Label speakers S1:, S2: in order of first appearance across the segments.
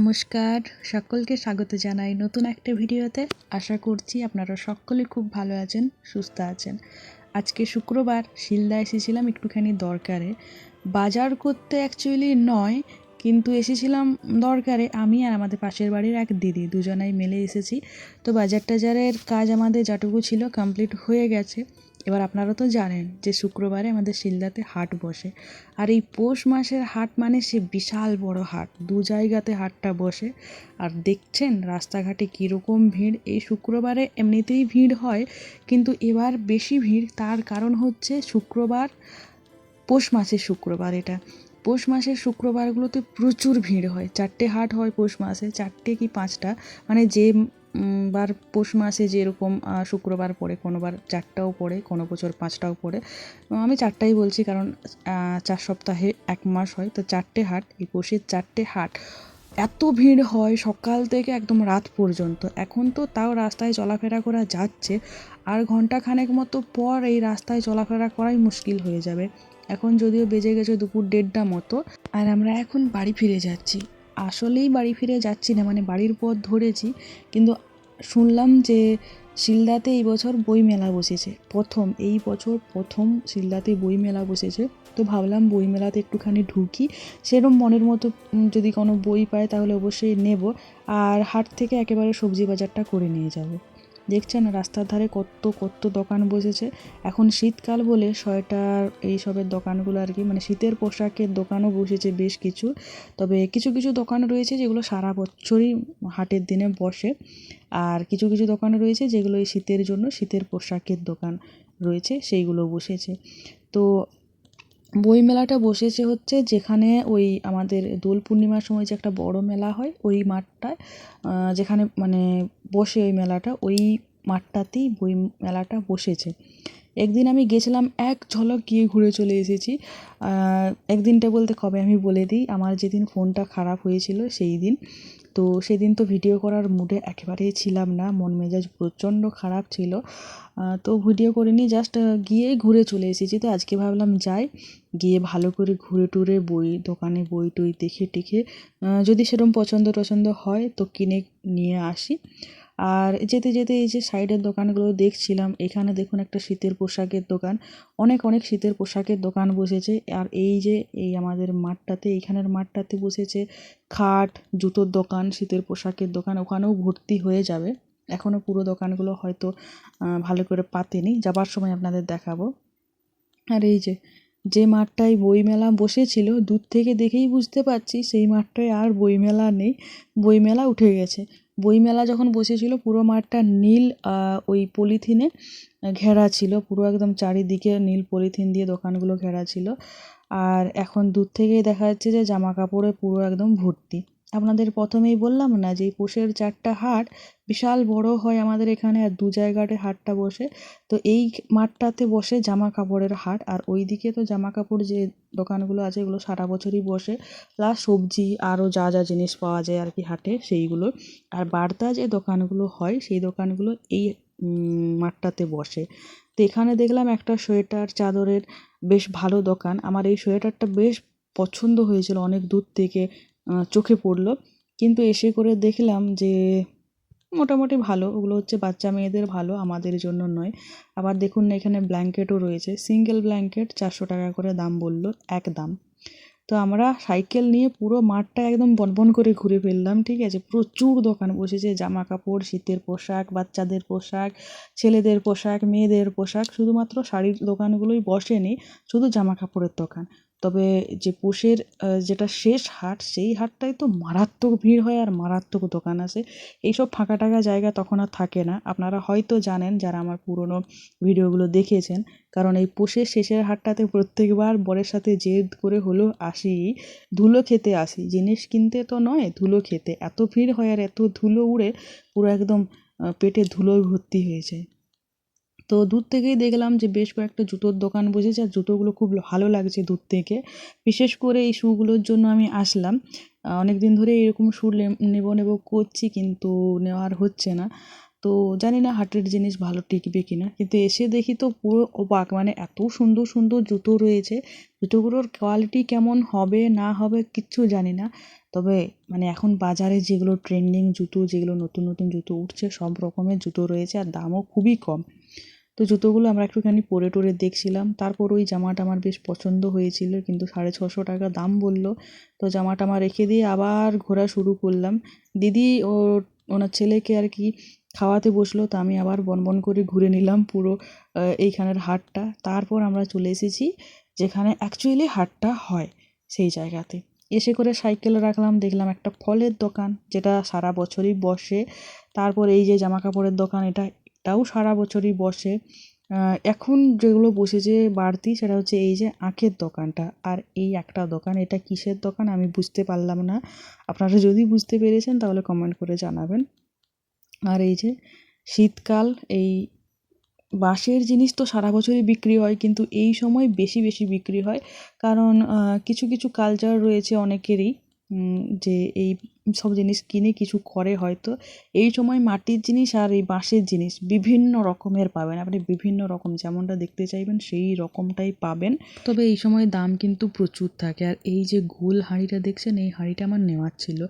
S1: নমস্কার, সকলকে স্বাগত জানাই নতুন একটা ভিডিওতে। আশা করছি আপনারা সকলে খুব ভালো আছেন, সুস্থ আছেন। আজকে শুক্রবার শিলদা এসেছিলাম একটুখানি দরকারে। বাজার করতে অ্যাকচুয়ালি নয়, কিন্তু এসেছিলাম দরকারে। আমি আর আমাদের পাশের বাড়ির এক দিদি, দুজনাই মিলে এসেছি। তো বাজার টাজারের কাজ আমাদের যতটুকু ছিল কমপ্লিট হয়ে গেছে। এবার আপনারা তো জানেন যে শুক্রবারে আমাদের শিলদাতে হাট বসে। আর এই পৌষ মাসের হাট মানে সে বিশাল বড় হাট। দু জায়গাতে হাটটা বসে। আর দেখছেন রাস্তাঘাটে কীরকম ভিড়। এই শুক্রবারে এমনিতেই ভিড় হয়, কিন্তু এবার বেশি ভিড়। তার কারণ হচ্ছে শুক্রবার, পৌষ মাসের শুক্রবার এটা। পৌষ মাসের শুক্রবারগুলোতে প্রচুর ভিড় হয়। চারটে হাট হয় পৌষ মাসে, চারটে কি পাঁচটা? মানে যে বার পৌষ মাসে যেরকম শুক্রবার পড়ে, কোনোবার চারটাও পড়ে, কোনো বছর পাঁচটাও পড়ে। আমি চারটাই বলছি কারণ চার সপ্তাহে এক মাস হয়। তো চারটে হাট এই পৌষের চারটে হাট, এত ভিড় হয় সকাল থেকে একদম রাত পর্যন্ত। এখন তো তাও রাস্তায় চলাফেরা করা যাচ্ছে। আর ঘণ্টা খানেক মতো পর এই রাস্তায় চলাফেরা করাই মুশকিল হয়ে যাবে। এখন যদিও বেজে গেছে দুপুর দেড়টা মতো, আর আমরা এখন বাড়ি ফিরে যাচ্ছি। আসলেই বাড়ি ফিরে যাচ্ছি না মানে বাড়ির পথ ধরেছি, কিন্তু শুনলাম যে শিলদাতে এই বছর বই মেলা বসেছে, প্রথম, এই বছর প্রথম শিলদাতে বই মেলা বসেছে, তো ভাবলাম বই মেলাতে একটুখানি ঢুকি সেরকম মনের মতো যদি কোনো বই পাই তাহলে অবশ্যই নেব, আর হাট থেকে একেবারে সবজি বাজারটা করে নিয়ে যাব। দেখছেন রাস্তার ধারে কত কত দোকান বসেছে। এখন শীতকাল বলে সোয়েটার এইসবের দোকানগুলো আর কি মানে শীতের পোশাকের দোকানও বসেছে বেশ কিছু। তবে কিছু কিছু দোকান রয়েছে যেগুলো সারা বছরই হাটের দিনে বসে। আর কিছু কিছু দোকান রয়েছে যেগুলো এই শীতের জন্য, শীতের পোশাকের দোকান রয়েছে, সেইগুলো বসেছে। তো বই মেলাটা বসেছে হচ্ছে যেখানে ওই আমাদের দোল পূর্ণিমার সময় যে একটা বড় মেলা হয়, ওই মাঠটায় যেখানে মানে বসে ওই মেলাটা, ওই মাঠটাতেই বই মেলাটা বসেছে। একদিন আমি গেছিলাম, এক ঝলক গিয়ে ঘুরে চলে এসেছি। একদিনটা বলতে কবে আমি বলে দিই, আমার যেদিন ফোনটা খারাপ হয়েছিল সেই দিন। তো সেদিন তো ভিডিও করার মুডে একেবারেই ছিলাম না। মন মেজাজ প্রচণ্ড খারাপ ছিল। তো ভিডিও করিনি জাস্ট গিয়ে ঘুরে চলে এসেছি। তো আজকে ভাবলাম যাই, গিয়ে ভালো করে ঘুরে টুরে বই, দোকানে বই টই দেখে টেখে যদি সেরকম পছন্দ টছন্দ হয় তো কিনে নিয়ে আসি। আর যেতে যেতে এই যে সাইডের দোকানগুলো দেখছিলাম, এখানে দেখুন একটা শীতের পোশাকের দোকান। অনেক অনেক শীতের পোশাকের দোকান বসেছে। আর এই যে, এই আমাদের মাঠটাতে এইখানের মাঠটাতে বসেছে খাট, জুতোর দোকান, শীতের পোশাকের দোকান। ওখানেও ভর্তি হয়ে যাবে। এখনও পুরো দোকানগুলো হয়তো ভালো করে পাতেনি। যাবার সময় আপনাদের দেখাবো। আর এই যে যে মাঠটায় বইমেলা বসেছিল, দূর থেকে দেখেই বুঝতে পারছি সেই মাঠটায় আর বইমেলা নেই। বইমেলা উঠে গেছে। বইমেলা যখন বসেছিল, পুরো মাঠটা নীল ওই পলিথিনে ঘেরা ছিল। পুরো একদম চারিদিকে নীল পলিথিন দিয়ে দোকানগুলো ঘেরা ছিল। আর এখন দূর থেকেই দেখা যাচ্ছে যে জামা কাপড়ে পুরো একদম ভর্তি। আপনাদের প্রথমেই বললাম না যে এই পোষের চারটা হাট বিশাল বড় হয় আমাদের এখানে আর দু জায়গাতে হাটটা বসে। তো এই মাঠটাতে বসে জামা কাপড়ের হাট আর ওইদিকে তো জামা কাপড় যে দোকানগুলো আছে এগুলো সারা বছরই বসে। প্লাস সবজি আরও যা যা জিনিস পাওয়া যায় আর কি হাটে সেইগুলো। আর বার্তা যে দোকানগুলো হয় সেই দোকানগুলো এই মাঠটাতে বসে। তো এখানে দেখলাম একটা সোয়েটার চাদরের বেশ ভালো দোকান। আমার এই সোয়েটারটা বেশ পছন্দ হয়েছিল অনেক দূর থেকে। চোখে পড়ল। কিন্তু এসে করে দেখলাম যে, মোটামুটি ভালো। ওগুলো হচ্ছে বাচ্চা মেয়েদের ভালো, আমাদের জন্য নয়। আবার দেখুন না, এখানে ব্ল্যাঙ্কেটও রয়েছে। সিঙ্গেল ব্ল্যাঙ্কেট, চারশো টাকা করে দাম বলল, এক দাম। তো আমরা সাইকেল নিয়ে পুরো মাঠটা একদম বনবন করে ঘুরে ফেললাম, ঠিক আছে? প্রচুর দোকান বসেছে জামা কাপড় শীতের পোশাক, বাচ্চাদের পোশাক, ছেলেদের পোশাক, মেয়েদের পোশাক। শুধুমাত্র শাড়ির দোকানগুলোই বসেনি, শুধু জামা কাপড়ের দোকান। তবে যে পোষের যেটা শেষ হাট, সেই হাটটায় তো মারাত্মক ভিড় হয় আর মারাত্মক দোকান আছে। এইসব ফাঁকা টাকা জায়গা তখন আর থাকে না। আপনারা হয়তো জানেন, যারা আমার পুরনো ভিডিওগুলো দেখেছেন, কারণ এই পোষের শেষের হাটটাতে প্রত্যেকবার বরের সাথে জেদ করে হলেও আসি, ধুলো খেতে আসি। জিনিস কিনতে তো নয়, ধুলো খেতে। এত ভিড় হয় আর এত ধুলো উড়ে পুরো একদম পেটে ধুলোয় ভর্তি হয়ে যায়। তো দূর থেকেই দেখলাম যে বেশ কয়েকটা জুতোর দোকান বসেছে, আর জুতোগুলো খুব ভালো লাগছে দূর থেকে। বিশেষ করে এই শ্যুগুলোর জন্য আমি আসলাম। অনেক দিন ধরে এরকম শ্যু নেব নেব করছি, কিন্তু নেওয়ার হচ্ছে না। তো জানি না হাটের জিনিস ভালো টিকবে কি না কিন্তু এসে দেখি তো পুরো অবাক মানে এত সুন্দর সুন্দর জুতো রয়েছে। জুতোগুলোর কোয়ালিটি কেমন হবে, না হবে কিচ্ছু জানি না। তবে মানে এখন বাজারে যেগুলো ট্রেন্ডিং জুতো, যেগুলো নতুন নতুন জুতো উঠছে, সব রকমের জুতো রয়েছে, আর দামও খুবই কম। তো জুতোগুলো আমরা একটুখানি পরে টরে দেখছিলাম। তারপর ওই জামাটা আমার বেশ পছন্দ হয়েছিল, কিন্তু সাড়ে ছশো টাকা দাম বলল। তো জামাটা আমার রেখে দিয়ে আবার ঘোরা শুরু করলাম। দিদি ও ওনার ছেলেকে আর কি খাওয়াতে বসল, তো আমি আবার বনবন করে ঘুরে নিলাম পুরো এইখানের হাটটা। তারপর আমরা চলে এসেছি, যেখানে অ্যাকচুয়ালি হাটটা হয় সেই জায়গাতে। এসে করে সাইকেল রাখলাম, দেখলাম একটা ফলের দোকান, যেটা সারা বছরই বসে। তারপর এই যে জামা কাপড়ের দোকান, এটা এটাও সারা বছরই বসে। এখন যেগুলো বসেছে বাড়তি সেটা হচ্ছে এই যে আখের দোকানটা। আর এই একটা দোকান, এটা কিসের দোকান আমি বুঝতে পারলাম না। আপনারা যদি বুঝতে পেরেছেন তাহলে কমেন্ট করে জানাবেন। আর এই যে শীতকাল, এই বাঁশের জিনিস তো সারা বছরই বিক্রি হয়, কিন্তু এই সময় বেশি বেশি বিক্রি হয়। কারণ কিছু কিছু কালচার রয়েছে অনেকেরই। যে এই সব জিনিস কিনে কিছু করে হয়তো, এই সময় মাটির জিনিস আর এই বাঁশের জিনিস বিভিন্ন রকমের পাবেন। আপনি বিভিন্ন রকম যেমনটা দেখতে চাইবেন, সেই রকমটাই পাবেন। তবে এই সময় দাম কিন্তু প্রচুর থাকে। আর এই যে গোল হাঁড়িটা দেখছেন, এই হাঁড়িটা আমার নেওয়ার ছিল।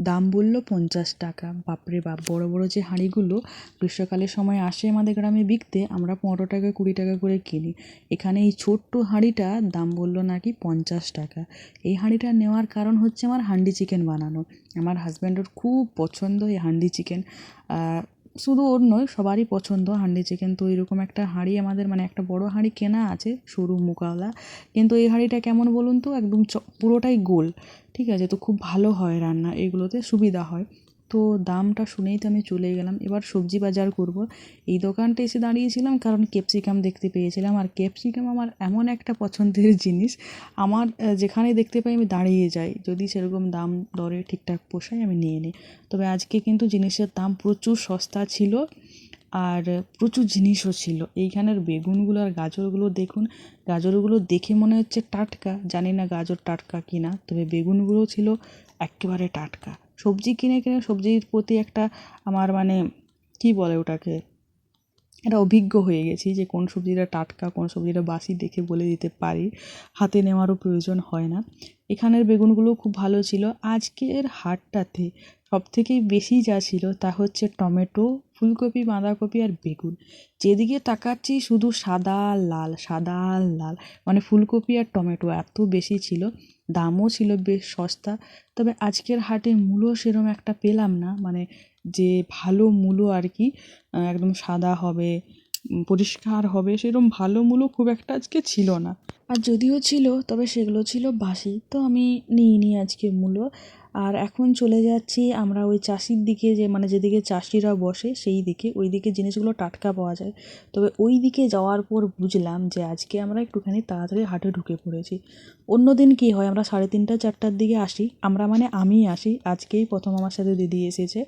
S1: দাম বলল পঞ্চাশ টাকা। বাপরে বাপ, বড় বড় যে হাঁড়িগুলো, গ্রীষ্মকালের সময় আসে আমাদের গ্রামে বিকতে, আমরা পনেরো টাকা, কুড়ি টাকা করে কিনি। এখানে এই ছোট্ট হাঁড়িটা দাম বলল নাকি পঞ্চাশ টাকা। এই হাঁড়িটা নেওয়ার কারণ হচ্ছে আমার হান্ডি চিকেন বানানো। আমার হাজব্যান্ডের খুব পছন্দ এই হান্ডি চিকেন। শুধু ওর নয়, সবারই পছন্দ হান্ডি চিকেন। তো এরকম একটা হাঁড়ি আমাদের মানে একটা বড় হাঁড়ি কেনা আছে সরু মোকাবলা কিন্তু এই হাঁড়িটা কেমন বলুন তো, একদম চ, পুরোটাই গোল, ঠিক আছে? তো খুব ভালো হয় রান্না, এগুলোতে সুবিধা হয়। তো দামটা শুনেই তো আমি চলে গেলাম। এবার সবজি বাজার করব। এই দোকানটা এসে দাঁড়িয়েছিলাম কারণ ক্যাপসিকাম দেখতে পেয়েছিলাম। আর ক্যাপসিকাম আমার এমন একটা পছন্দের জিনিস, আমার যেখানে দেখতে পাই আমি দাঁড়িয়ে যাই। যদি সেরকম দাম দরে ঠিকঠাক পোষায় আমি নিয়ে নিই। তবে আজকে কিন্তু জিনিসের দাম প্রচুর সস্তা ছিল আর প্রচুর জিনিসও ছিল। এইখানের বেগুনগুলো আর গাজরগুলো দেখুন, গাজরগুলো দেখে মনে হচ্ছে টাটকা। জানি না গাজর টাটকা কিনা, তবে বেগুনগুলো ছিল একেবারে টাটকা। সবজি কিনে কিনে সবজির প্রতি একটা আমার মানে কী বলে ওটাকে, একটা অভিজ্ঞ হয়ে গেছি যে কোন সবজিটা টাটকা, কোন সবজিটা বাসি দেখে বলে দিতে পারি। হাতে নেওয়ারও প্রয়োজন হয় না। এখানের বেগুনগুলো খুব ভালো ছিল। আজকের হাটটাতে সব থেকে বেশি যা ছিল তা হচ্ছে টমেটো, ফুলকপি, বাঁধাকপি আর বেগুন। যেদিকে তাকাচ্ছি শুধু সাদা লাল সাদা লাল। মানে ফুলকপি আর টমেটো এত বেশি ছিল দামও ছিল বেশ সস্তা। তবে আজকের হাটে মূলো সেরম একটা পেলাম না। মানে যে ভালো মূলো আর কি একদম সাদা হবে পরিষ্কার হবে সেরকম ভালো মূলো খুব একটা আজকে ছিল না। আর যদিও ছিল, তবে সেগুলো ছিল বাসি। তো আমি নিইনি আজকে মূলো আর এখন চলে যাচ্ছি আমরা ওই চাষির দিকে যে মানে যেদিকে চাষিরা বসে সেই দিকে, ওই দিকে জিনিসগুলো টাটকা পাওয়া যায়। তবে ওই দিকে যাওয়ার পর বুঝলাম যে আজকে আমরা একটুখানি তাড়াতাড়ি হাটে ঢুকে পড়েছি। অন্য দিন কী হয়, আমরা সাড়ে তিনটা, চারটার দিকে আসি। আমরা মানে আমি আসি। আজকেই প্রথম আমার সাথে দিদি এসেছে।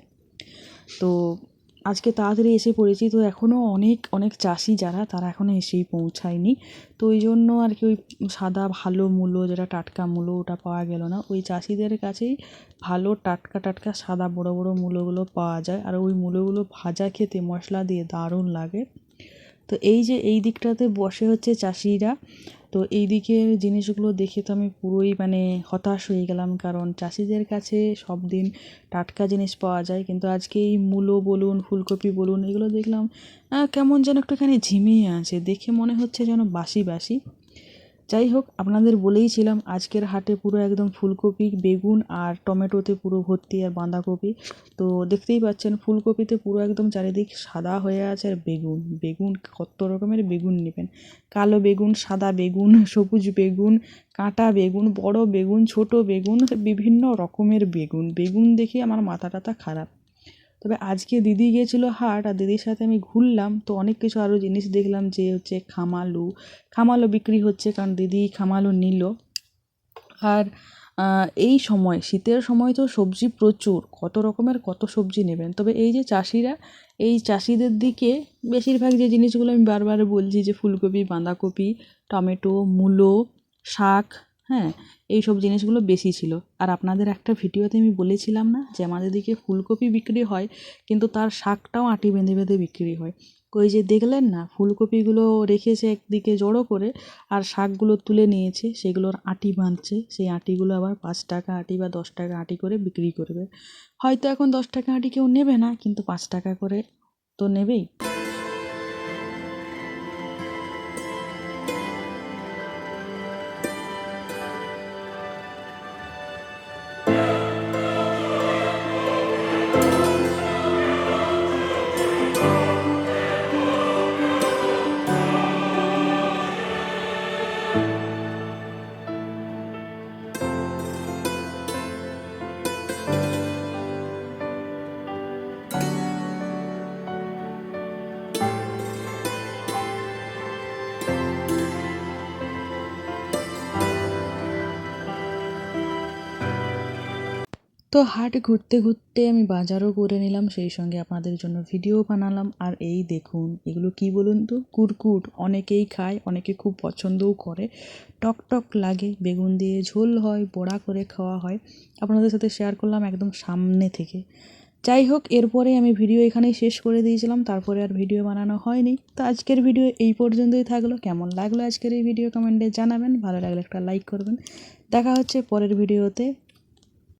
S1: তো আজকে তাড়াতাড়ি এসে পড়েছি, তো এখনও অনেক অনেক চাষি যারা, তারা এখনও এসেই পৌঁছায়নি। তো ওই জন্য আর কি ওই সাদা ভালো মূলো, যেটা টাটকা মূলো, ওটা পাওয়া গেল না। ওই চাষিদের কাছেই ভালো টাটকা টাটকা সাদা বড় বড় মূলোগুলো পাওয়া যায়। আর ওই মূলোগুলো ভাজা খেতে মশলা দিয়ে দারুণ লাগে। তো এই যে এই দিকটাতে বসে হচ্ছে চাষিরা, তো এই দিকের জিনিসগুলো দেখে তো আমি পুরোই মানে হতাশ হয়ে গেলাম। কারণ চাষিদের কাছে সব দিন টাটকা জিনিস পাওয়া যায়, কিন্তু আজকে এই মূলো বলুন, ফুলকপি বলুন, এগুলো দেখলাম কেমন যেন একটুখানি ঝিমিয়ে আছে। দেখে মনে হচ্ছে যেন বাসি বাসি যাই হোক, আপনাদের বলেইছিলাম আজকের হাটে পুরো একদম ফুলকপি, বেগুন আর টমেটোতে পুরো ভর্তি আর বাঁধাকপি। তো দেখতেই পাচ্ছেন, ফুলকপিতে পুরো একদম চারিদিক সাদা হয়ে আছে আর বেগুন। বেগুন কত রকমের বেগুন নেবেন? কালো বেগুন, সাদা বেগুন, সবুজ বেগুন, কাঁটা বেগুন, বড় বেগুন, ছোট বেগুন, বিভিন্ন রকমের বেগুন। বেগুন দেখে আমার মাথা টাথা খারাপ। তবে আজকে দিদি গিয়েছিল হাট আর দিদির সাথে আমি ঘুরলাম, তো অনেক কিছু আরও জিনিস দেখলাম যে হচ্ছে খামালু, খামালও বিক্রি হচ্ছে কারণ দিদি খামালও নিল। আর এই সময়, শীতের সময় তো সবজি প্রচুর, কত রকমের কত সবজি নেবেন। তবে এই যে চাষিরা, এই চাষিদের দিকে বেশিরভাগ যে জিনিসগুলো আমি বারবার বলছি যে ফুলকপি, বাঁধাকপি, টমেটো, মূলো, শাক হ্যাঁ এই সব জিনিসগুলো বেশি ছিল। আর আপনাদের একটা ভিডিওতে আমি বলেছিলাম না যে, আমাদের দিকে ফুলকপি বিক্রি হয়, কিন্তু তার শাকটাও আটি বেঁধে বেঁধে বিক্রি হয়। ওই যে দেখলেন না, ফুলকপিগুলো রেখেছে একদিকে জড়ো করে, আর শাকগুলো তুলে নিয়েছে, সেগুলোর আটি বাঁধছে, সেই আটিগুলো আবার পাঁচ টাকা আটি বা দশ টাকা আটি করে বিক্রি করবে। হয়তো এখন দশ টাকা আটি কেউ নেবে না, কিন্তু পাঁচ টাকা করে তো নেবেই। তো হাট ঘুরতে ঘুরতে আমি বাজারও করে নিলাম, সেই সঙ্গে আপনাদের জন্য ভিডিও বানালাম। আর এই দেখুন, এগুলো কি বলুন তো? কুরকুট অনেকেই খায়, অনেকে খুব পছন্দও করে। টক টক লাগে, বেগুন দিয়ে ঝোল হয়, বড়া করে খাওয়া হয়। আপনাদের সাথে শেয়ার করলাম একদম সামনে থেকে। যাই হোক, এরপরে আমি ভিডিও এখানেই শেষ করে দিয়েছিলাম, তারপরে আর ভিডিও বানানো হয়নি। তো আজকের ভিডিও এই পর্যন্তই থাকল। কেমন লাগল আজকের এই ভিডিও কমেন্টে জানাবেন। ভালো লাগলে একটা লাইক করবেন। দেখা হচ্ছে পরের ভিডিওতে